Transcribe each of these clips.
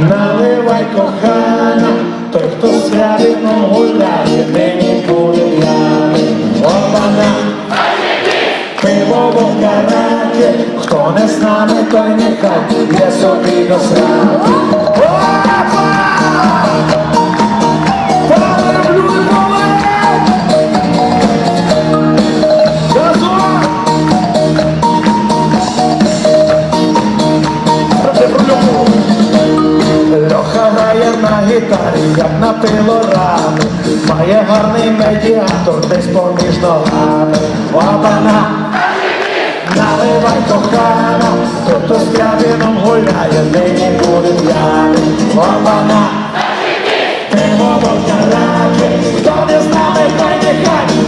Наливай кохана, той, хто но гуляє, нині п'яний. Опана, пиво в караті, хто не з нами, той нехай я собі до сраки. Гітарі, як на пилорами, має гарний медіатор десь поміж ногами. Обана, наливай кохана, хто з п'янином гуляє, нині буде п'яний. Обана, пиво на раки, хто не з нами, той нехай.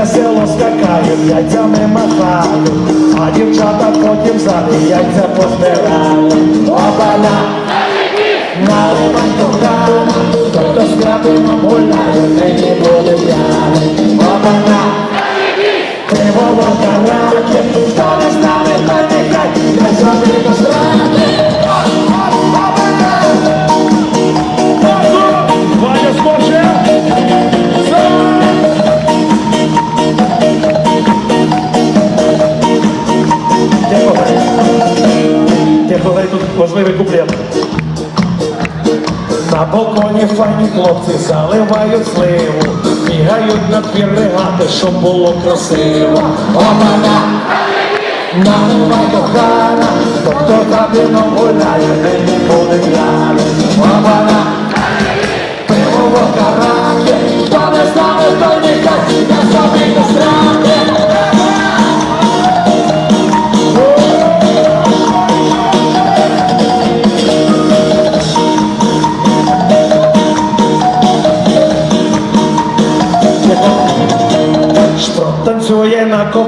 Весело скакають, яйцями махають, а дівчата потім взагалі яйця позбирають. Опана, на кохана, то хто з крапином гуляє, важливий куплет. На балконі файні хлопці заливають сливу, бігають на двір гати, щоб було красиво. Омана, наливай кохана, хто кабіном гуляє, не буде п'яний. Омана,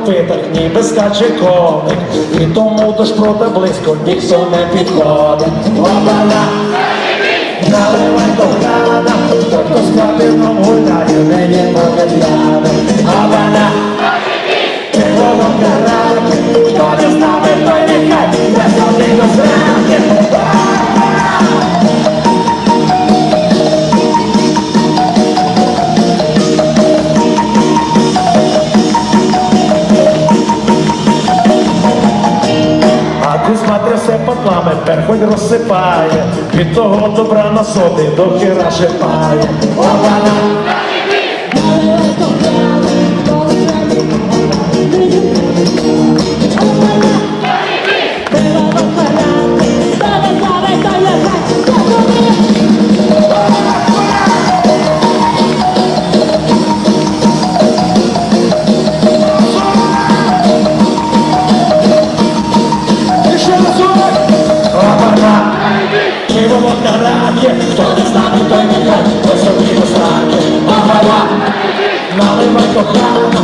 копитах, ніби скаче коник, і тому до шпрота близько ніхто не підходить. Обана, наливай кохана, А Кузьма трясе потлами, перхоть розсипає, від того добра на собі до хіра шипає. Хто не знає, той нехай, то собі до сраки. Ована, наливай кохана,